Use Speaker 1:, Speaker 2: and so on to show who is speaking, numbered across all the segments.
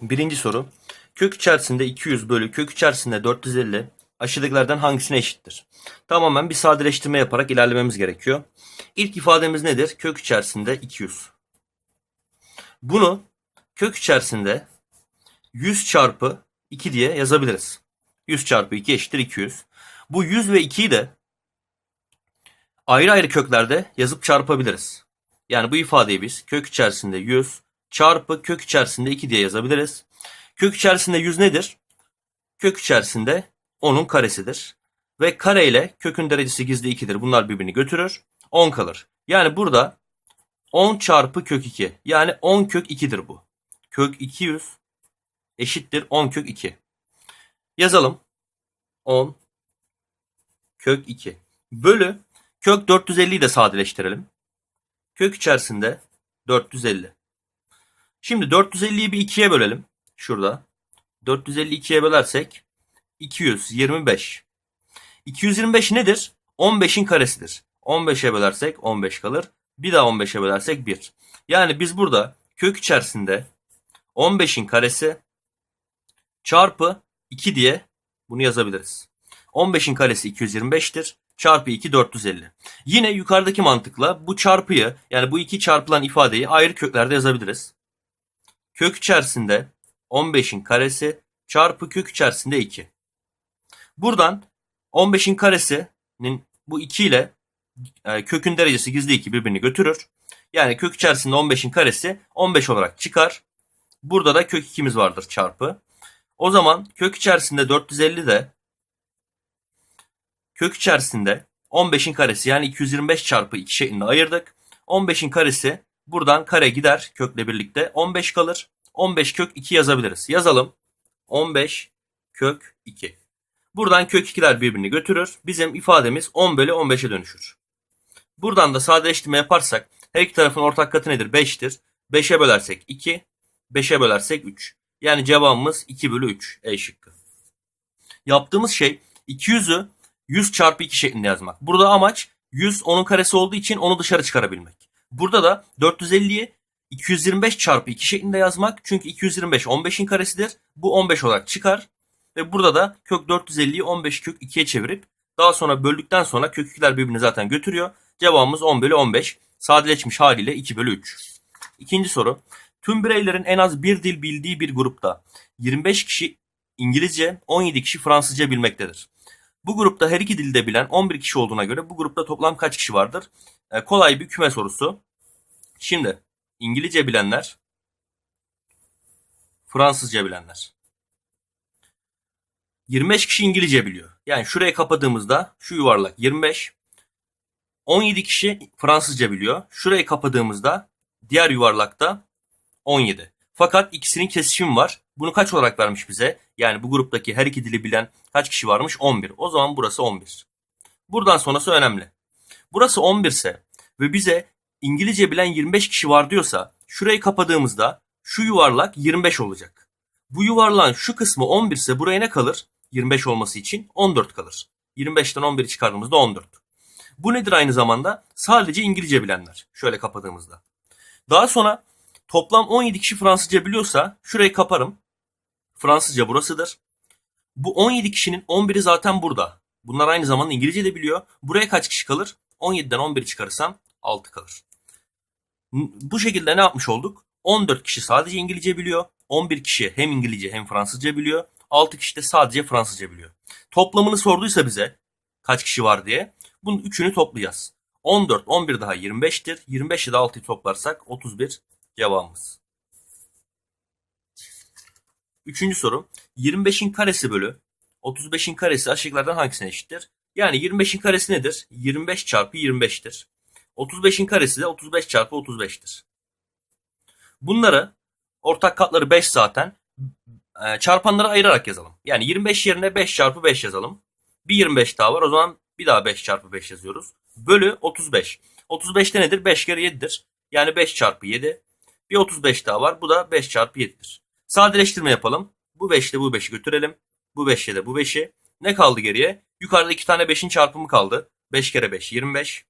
Speaker 1: Birinci soru. Kök içerisinde 200 bölü kök içerisinde 450 aşağıdakilerden hangisine eşittir? Tamamen bir sadeleştirme yaparak ilerlememiz gerekiyor. İlk ifademiz nedir? Kök içerisinde 200. Bunu kök içerisinde 100 çarpı 2 diye yazabiliriz. 100 çarpı 2 eşittir 200. Bu 100 ve 2'yi de ayrı ayrı köklerde yazıp çarpabiliriz. Yani bu ifadeyi biz kök içerisinde 100 çarpı kök içerisinde 2 diye yazabiliriz. Kök içerisinde 100 nedir? Kök içerisinde 10'un karesidir. Ve kare ile kökün derecesi gizli 2'dir. Bunlar birbirini götürür. 10 kalır. Yani burada 10 çarpı kök 2. Yani 10 kök 2'dir bu. Kök 200 eşittir 10 kök 2. Yazalım. 10 kök 2. Bölü kök 450'yi de sadeleştirelim. Kök içerisinde 450. Şimdi 450'yi bir 2'ye bölelim. Şurada. 450'yi 2'ye bölersek 225. 225 nedir? 15'in karesidir. 15'e bölersek 15 kalır. Bir daha 15'e bölersek 1. Yani biz burada kök içerisinde 15'in karesi çarpı 2 diye bunu yazabiliriz. 15'in karesi 225'tir. Çarpı 2 450. Yine yukarıdaki mantıkla bu çarpıyı yani bu iki çarpılan ifadeyi ayrı köklerde yazabiliriz. Kök içerisinde 15'in karesi çarpı kök içerisinde 2. Buradan 15'in karesinin bu 2 ile e, kökün derecesi gizli 2 birbirini götürür. Yani kök içerisinde 15'in karesi 15 olarak çıkar. Burada da kök 2'miz vardır çarpı. O zaman kök içerisinde 450 de kök içerisinde 15'in karesi yani 225 çarpı 2 şeklinde ayırdık. 15'in karesi buradan kare gider kökle birlikte 15 kalır. 15 kök 2 yazabiliriz. Yazalım. 15 kök 2. Buradan kök 2'ler birbirini götürür. Bizim ifademiz 10 bölü 15'e dönüşür. Buradan da sadeleştirme yaparsak her iki tarafın ortak katı nedir? 5'tir. 5'e bölersek 2, 5'e bölersek 3. Yani cevabımız 2 bölü 3 E şıkkı. Yaptığımız şey 200'ü 100 çarpı 2 şeklinde yazmak. Burada amaç 100 onun karesi olduğu için onu dışarı çıkarabilmek. Burada da 450'yi 225 çarpı 2 şeklinde yazmak. Çünkü 225 15'in karesidir. Bu 15 olarak çıkar. Ve burada da kök 450'yi 15 kök 2'ye çevirip daha sonra böldükten sonra kök 2'ler birbirini zaten götürüyor. Cevabımız 10 bölü 15. Sadeleşmiş haliyle 2 bölü 3. İkinci soru. Tüm bireylerin en az bir dil bildiği bir grupta 25 kişi İngilizce, 17 kişi Fransızca bilmektedir. Bu grupta her iki dilde bilen 11 kişi olduğuna göre bu grupta toplam kaç kişi vardır? Ee, kolay bir küme sorusu. Şimdi İngilizce bilenler, Fransızca bilenler. 25 kişi İngilizce biliyor. Yani şurayı kapadığımızda şu yuvarlak 25. 17 kişi Fransızca biliyor. Şurayı kapadığımızda diğer yuvarlakta 17. Fakat ikisinin kesişimi var. Bunu kaç olarak vermiş bize? Yani bu gruptaki her iki dili bilen kaç kişi varmış? 11. O zaman burası 11. Buradan sonrası önemli. Burası 11 ise ve bize İngilizce bilen 25 kişi var diyorsa şurayı kapadığımızda şu yuvarlak 25 olacak. Bu yuvarlağın şu kısmı 11 ise buraya ne kalır? 25 olması için 14 kalır. 25'ten 11'i çıkardığımızda 14. Bu nedir aynı zamanda? Sadece İngilizce bilenler. Şöyle kapadığımızda. Daha sonra toplam 17 kişi Fransızca biliyorsa şurayı kaparım. Fransızca burasıdır. Bu 17 kişinin 11'i zaten burada. Bunlar aynı zamanda İngilizce de biliyor. Buraya kaç kişi kalır? 17'den 11'i çıkarırsam 6 kalır. Bu şekilde ne yapmış olduk? 14 kişi sadece İngilizce biliyor. 11 kişi hem İngilizce hem Fransızca biliyor. 6 kişi de sadece Fransızca biliyor. Toplamını sorduysa bize kaç kişi var diye bunun üçünü toplayacağız. 14, 11 daha 25'tir. 25 ile 6'yı toplarsak 31 cevabımız. Üçüncü soru. 25'in karesi bölü 35'in karesi aşağıdakilerden hangisine eşittir? Yani 25'in karesi nedir? 25 çarpı 25'tir. 35'in karesi de 35 çarpı 35'tir. Bunları ortak katları 5 zaten e, çarpanları ayırarak yazalım. Yani 25 yerine 5 çarpı 5 yazalım. Bir 25 daha var o zaman bir daha 5 çarpı 5 yazıyoruz. Bölü 35. 35'te nedir? 5 kere 7'dir. Yani 5 çarpı 7. Bir 35 daha var. Bu da 5 çarpı 7'dir. Sadeleştirme yapalım. Bu 5 ile bu 5'i götürelim. Bu 5 ile bu 5'i. Ne kaldı geriye? Yukarıda 2 tane 5'in çarpımı kaldı. 5 kere 5 25.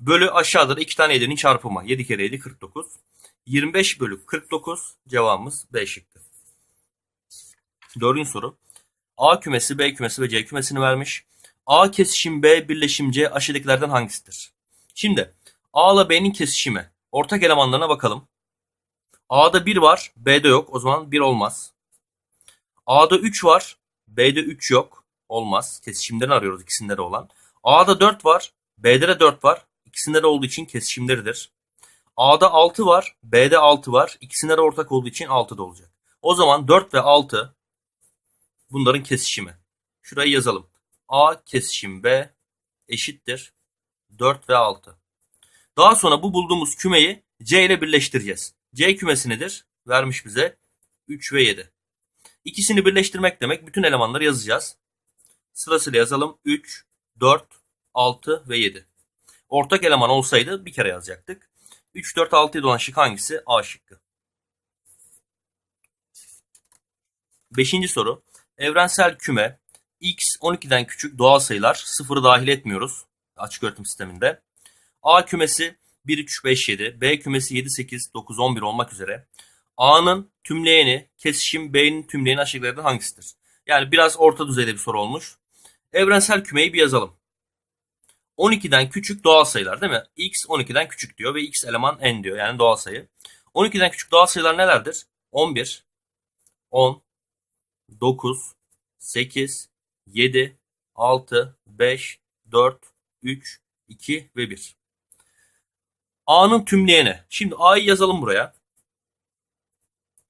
Speaker 1: Bölü aşağıda da 2 tane 7'nin çarpımı. 7 kere 7 49. 25 bölü 49 cevabımız B şıkkı. Dördüncü soru. A kümesi, B kümesi ve C kümesini vermiş. A kesişim B birleşim C aşağıdakilerden hangisidir? Şimdi A ile B'nin kesişimi. Ortak elemanlarına bakalım. A'da 1 var, B'de yok. O zaman 1 olmaz. A'da 3 var, B'de 3 yok. Olmaz. Kesişimlerini arıyoruz ikisinde de olan. A'da 4 var, B'de de 4 var. İkisinde de olduğu için kesişimleridir. A'da 6 var, B'de 6 var. İkisinde de ortak olduğu için 6 da olacak. O zaman 4 ve 6 bunların kesişimi. Şurayı yazalım. A kesişim B eşittir 4 ve 6. Daha sonra bu bulduğumuz kümeyi C ile birleştireceğiz. C kümesi nedir? Vermiş bize 3 ve 7. İkisini birleştirmek demek bütün elemanları yazacağız. Sırasıyla yazalım. 3, 4, 6 ve 7. Ortak eleman olsaydı bir kere yazacaktık. 3, 4, 6, 7 olan şık hangisi? A şıkkı. Beşinci soru. Evrensel küme x 12'den küçük doğal sayılar sıfırı dahil etmiyoruz açık öğretim sisteminde. A kümesi 1, 3, 5, 7, B kümesi 7, 8, 9, 11 olmak üzere A'nın tümleyeni kesişim B'nin tümleyeni aşağıdakilerden hangisidir? Yani biraz orta düzeyde bir soru olmuş. Evrensel kümeyi bir yazalım. 12'den küçük doğal sayılar değil mi? X 12'den küçük diyor ve X eleman n diyor yani doğal sayı. 12'den küçük doğal sayılar nelerdir? 11, 10, 9, 8, 7, 6, 5, 4, 3, 2 ve 1. A'nın tümleyeni. Şimdi A'yı yazalım buraya.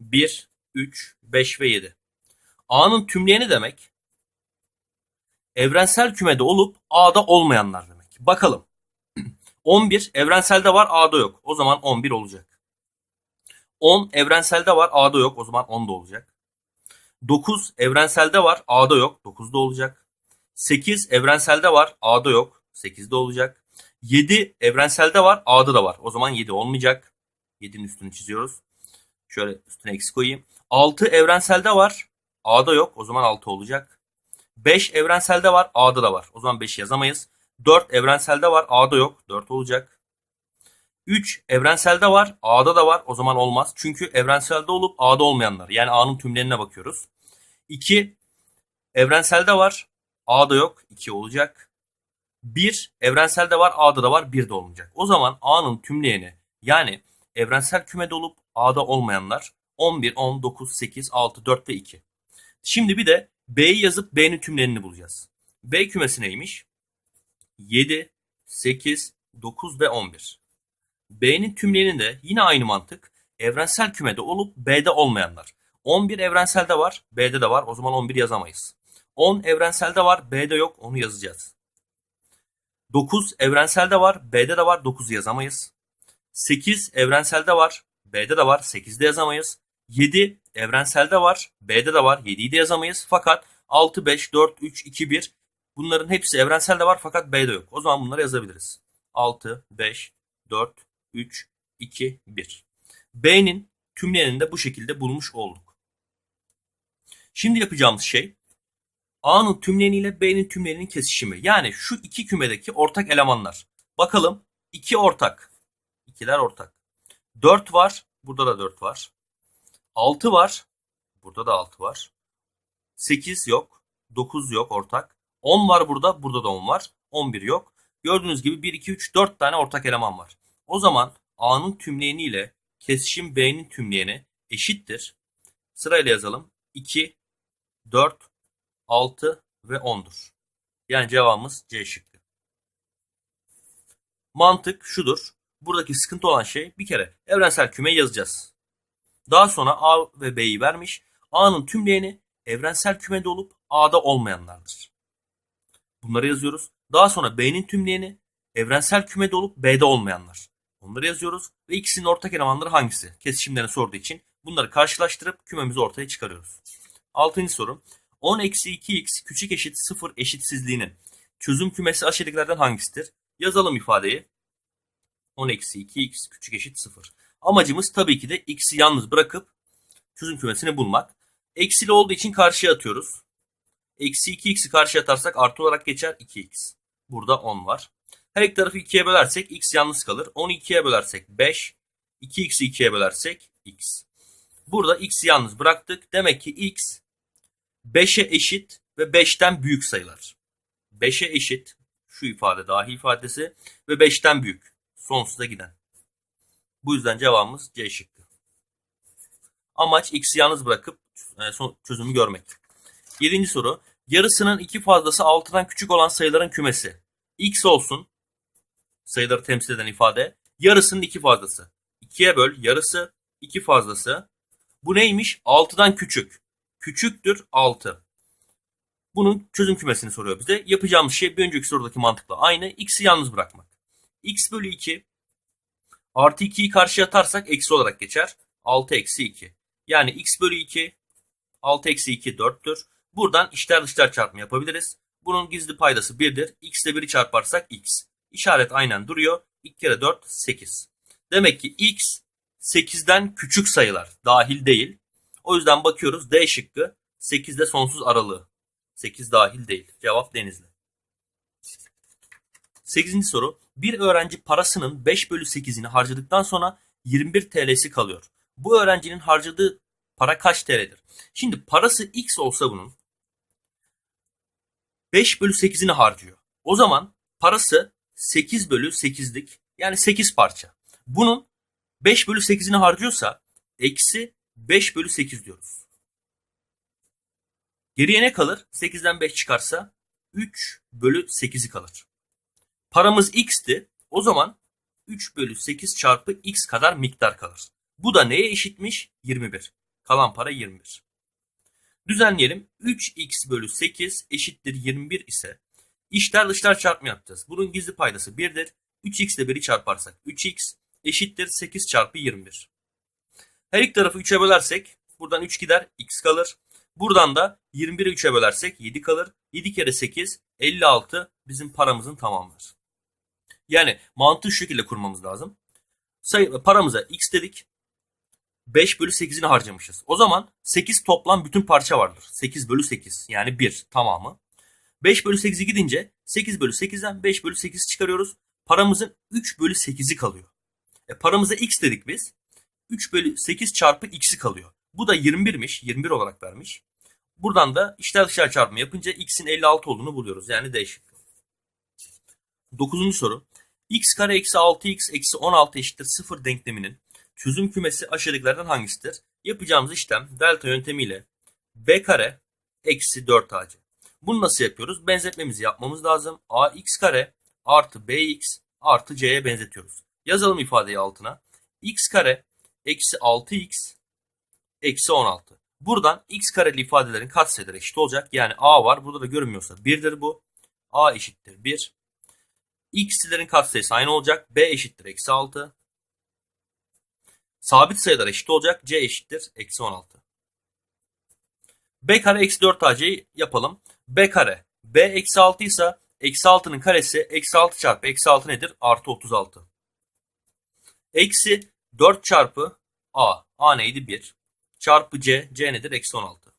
Speaker 1: 1, 3, 5 ve 7. A'nın tümleyeni demek evrensel kümede olup A'da olmayanlar demek. Bakalım. 11 evrenselde var A'da yok. O zaman 11 olacak. 10 evrenselde var A'da yok. O zaman 10 da olacak. 9 evrenselde var A'da yok. 9 da olacak. 8 evrenselde var A'da yok. 8 de olacak. 7 evrenselde var A'da da var. O zaman 7 olmayacak. 7'nin üstünü çiziyoruz. Şöyle üstüne eksi koyayım. 6 evrenselde var. A'da yok. O zaman 6 olacak. 5 evrenselde var. A'da da var. O zaman 5 yazamayız. 4 evrenselde var. A'da yok. 4 olacak. 3 evrenselde var. A'da da var. O zaman olmaz. Çünkü evrenselde olup A'da olmayanlar. Yani A'nın tümlerine bakıyoruz. 2 evrenselde var. A'da yok. 2 olacak. 1 evrenselde var. A'da da var. 1 de olmayacak. O zaman A'nın tümleyeni yani evrensel kümede olup A'da olmayanlar 11, 10, 9, 8, 6, 4 ve 2. Şimdi bir de B'yi yazıp B'nin tümlerini bulacağız. B kümesi neymiş? 7, 8, 9 ve 11. B'nin tümlerinde yine aynı mantık. Evrensel kümede olup B'de olmayanlar. 11 evrenselde var, B'de de var. O zaman 11 yazamayız. 10 evrenselde var, B'de yok. Onu yazacağız. 9 evrenselde var, B'de de var. 9'u yazamayız. 8 evrenselde var, B'de de var. 8'de yazamayız. 7 evrenselde var, B'de de var. 7'yi de yazamayız. Fakat 6, 5, 4, 3, 2, 1 bunların hepsi evrenselde var fakat B'de yok. O zaman bunları yazabiliriz. 6, 5, 4, 3, 2, 1. B'nin tümleyenini de bu şekilde bulmuş olduk. Şimdi yapacağımız şey A'nın tümleyeni ile B'nin tümleyeninin kesişimi. Yani şu iki kümedeki ortak elemanlar. Bakalım 2 ortak. İkiler ortak. 4 var. Burada da 4 var. 6 var. Burada da 6 var. 8 yok. 9 yok ortak. 10 var burada. Burada da 10 var. 11 yok. Gördüğünüz gibi 1, 2, 3, 4 tane ortak eleman var. O zaman A'nın tümleyeni ile kesişim B'nin tümleyeni eşittir. Sırayla yazalım. 2, 4, 6 ve 10'dur. Yani cevabımız C şıkkı. Mantık şudur. Buradaki sıkıntı olan şey bir kere evrensel kümeyi yazacağız. Daha sonra A ve B'yi vermiş. A'nın tümleyeni evrensel kümede olup A'da olmayanlardır. Bunları yazıyoruz. Daha sonra B'nin tümleyeni evrensel kümede olup B'de olmayanlar. Onları yazıyoruz ve ikisinin ortak elemanları hangisi? Kesişimlerini sorduğu için bunları karşılaştırıp kümemizi ortaya çıkarıyoruz. Altıncı soru. 10 eksi 2x küçük eşit 0 eşitsizliğinin çözüm kümesi aşağıdakilerden hangisidir? Yazalım ifadeyi. 10 eksi 2x küçük eşit 0. Amacımız tabii ki de x'i yalnız bırakıp çözüm kümesini bulmak. Eksili olduğu için karşıya atıyoruz. Eksi 2x'i karşıya atarsak artı olarak geçer 2x. Burada 10 var. Her iki tarafı 2'ye bölersek x yalnız kalır. 10'u 2'ye bölersek 5. 2x'i 2'ye bölersek x. Burada x'i yalnız bıraktık. Demek ki x 5'e eşit ve 5'ten büyük sayılar. 5'e eşit şu ifade dahil ifadesi ve 5'ten büyük sonsuza giden. Bu yüzden cevabımız C şıkkı. Amaç x'i yalnız bırakıp e, çözümü görmek. Yedinci soru. Yarısının iki fazlası 6'dan küçük olan sayıların kümesi. x olsun sayıları temsil eden ifade. Yarısının iki fazlası. 2'ye böl yarısı 2 fazlası. Bu neymiş? 6'dan küçük. Küçüktür 6. Bunun çözüm kümesini soruyor bize. Yapacağımız şey bir önceki sorudaki mantıkla aynı. X'i yalnız bırakmak. X bölü 2 artı 2'yi karşıya atarsak eksi olarak geçer. 6 eksi 2. Yani x bölü 2 6 eksi 2 4'tür. Buradan içler dışlar çarpımı yapabiliriz. Bunun gizli paydası 1'dir. x ile 1'i çarparsak x. İşaret aynen duruyor. 2 kere 4 8. Demek ki x 8'den küçük sayılar dahil değil. O yüzden bakıyoruz D şıkkı 8'de sonsuz aralığı. 8 dahil değil. Cevap Denizli. 8. soru. Bir öğrenci parasının 5 bölü 8'ini harcadıktan sonra 21 TL'si kalıyor. Bu öğrencinin harcadığı para kaç TL'dir? Şimdi parası X olsa bunun 5 bölü 8'ini harcıyor. O zaman parası 8 bölü 8'lik yani 8 parça. Bunun 5 bölü 8'ini harcıyorsa eksi 5 bölü 8 diyoruz. Geriye ne kalır? 8'den 5 çıkarsa 3 bölü 8'i kalır. Paramız x'ti. O zaman 3 bölü 8 çarpı x kadar miktar kalır. Bu da neye eşitmiş? 21. Kalan para 21. Düzenleyelim. 3x bölü 8 eşittir 21 ise içler dışlar çarpımı yapacağız. Bunun gizli paydası 1'dir. 3x ile 1'i çarparsak 3x eşittir 8 çarpı 21. Her iki tarafı 3'e bölersek buradan 3 gider x kalır. Buradan da 21'i 3'e bölersek 7 kalır. 7 kere 8 56 bizim paramızın tamamıdır. Yani mantığı şu şekilde kurmamız lazım. Sayı, paramıza x dedik. 5 bölü 8'ini harcamışız. O zaman 8 toplam bütün parça vardır. 8 bölü 8 yani 1 tamamı. 5 bölü 8'i gidince 8 bölü 8'den 5 bölü 8 çıkarıyoruz. Paramızın 3 bölü 8'i kalıyor. E, paramıza x dedik biz. 3 bölü 8 çarpı x'i kalıyor. Bu da 21'miş. 21 olarak vermiş. Buradan da içler dışlar çarpımı yapınca x'in 56 olduğunu buluyoruz. Yani D şıkkı. 9. soru. X kare eksi 6x eksi 16 eşittir 0 denkleminin çözüm kümesi aşağıdakilerden hangisidir? Yapacağımız işlem delta yöntemiyle b kare eksi 4ac. Bunu nasıl yapıyoruz? Benzetmemizi yapmamız lazım. ax kare artı bx artı c'ye benzetiyoruz. Yazalım ifadeyi altına. x kare eksi 6x eksi 16. Buradan x kareli ifadelerin katsayıları eşit olacak. Yani a var. Burada da görünmüyorsa 1'dir bu. a eşittir 1. x'lerin katsayısı aynı olacak. b eşittir eksi 6. Sabit sayılar eşit olacak. c eşittir eksi 16. b kare eksi 4 ac'yi yapalım. b kare b eksi 6 ise eksi 6'nın karesi eksi 6 çarpı eksi 6 nedir? Artı 36. Eksi 4 çarpı a. a neydi? 1. Çarpı c. c nedir? Eksi 16.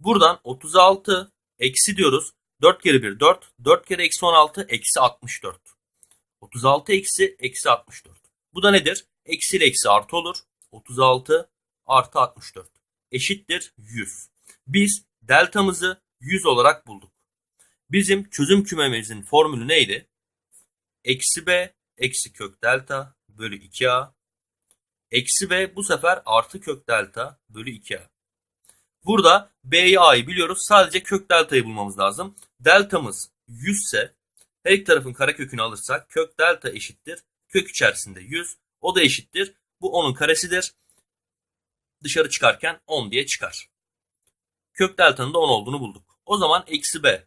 Speaker 1: Buradan 36 eksi diyoruz. 4 kere 1 4. 4 kere eksi 16 eksi 64. 36 eksi eksi 64. Bu da nedir? Eksi ile eksi artı olur. 36 artı 64. Eşittir 100. Biz deltamızı 100 olarak bulduk. Bizim çözüm kümemizin formülü neydi? Eksi b eksi kök delta bölü 2a. Eksi b bu sefer artı kök delta bölü 2a. Burada b'yi a'yı biliyoruz. Sadece kök deltayı bulmamız lazım. Deltamız 100 ise her iki tarafın karekökünü alırsak kök delta eşittir. Kök içerisinde 100. O da eşittir. Bu 10'un karesidir. Dışarı çıkarken 10 diye çıkar. Kök deltanın da 10 olduğunu bulduk. O zaman eksi b.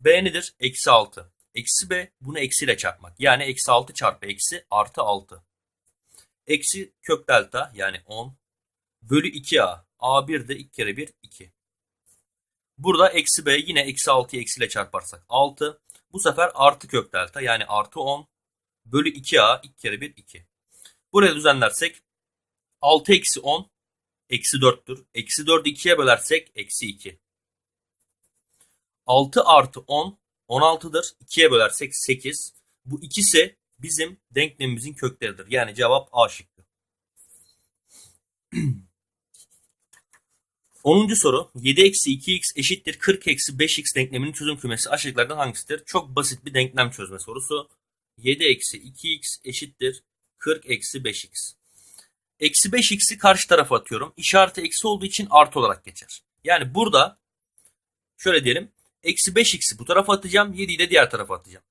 Speaker 1: b nedir? Eksi 6. Eksi b bunu eksiyle çarpmak. Yani eksi 6 çarpı eksi artı 6. Eksi kök delta yani 10 bölü 2a. A1 de 2 kere 1 2. Burada eksi b yine eksi 6'yı eksiyle çarparsak 6. Bu sefer artı kök delta yani artı 10 bölü 2a 2 kere 1 2. Buraya düzenlersek 6 eksi 10 eksi 4'tür. Eksi 4'ü 2'ye bölersek eksi 2. 6 artı 10 16'dır. 2'ye bölersek 8. Bu ikisi bizim denklemimizin kökleridir. Yani cevap A şıkkı. 10. soru 7 eksi 2x eşittir 40 eksi 5x denkleminin çözüm kümesi aşağıdakilerden hangisidir? Çok basit bir denklem çözme sorusu. 7 eksi 2x eşittir 40 eksi 5x. Eksi 5x'i karşı tarafa atıyorum. İşareti eksi olduğu için artı olarak geçer. Yani burada şöyle diyelim. Eksi 5x'i bu tarafa atacağım. 7'yi de diğer tarafa atacağım.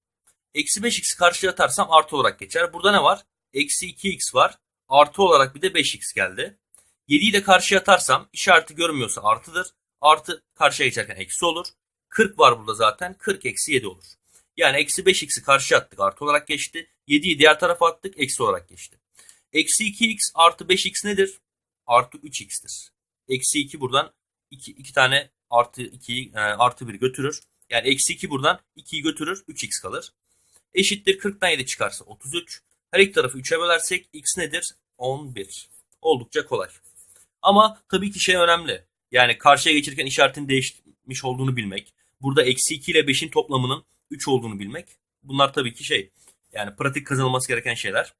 Speaker 1: Eksi 5x'i karşıya atarsam artı olarak geçer. Burada ne var? Eksi 2x var. Artı olarak bir de 5x geldi. 7'yi de karşıya atarsam işareti görmüyorsa artıdır. Artı karşıya geçerken eksi olur. 40 var burada zaten. 40 eksi 7 olur. Yani eksi 5x'i karşıya attık artı olarak geçti. 7'yi diğer tarafa attık eksi olarak geçti. Eksi 2x artı 5x nedir? Artı 3x'tir. Eksi 2 buradan 2, 2 tane artı 2'yi e, artı 1 götürür. Yani eksi 2 buradan 2'yi götürür 3x kalır. Eşittir 40'tan 7 çıkarsa 33. Her iki tarafı 3'e bölersek x nedir? 11. Oldukça kolay. Ama tabii ki şey önemli. Yani karşıya geçirken işaretin değişmiş olduğunu bilmek. Burada eksi 2 ile 5'in toplamının 3 olduğunu bilmek. Bunlar tabii ki şey. Yani pratik kazanılması gereken şeyler.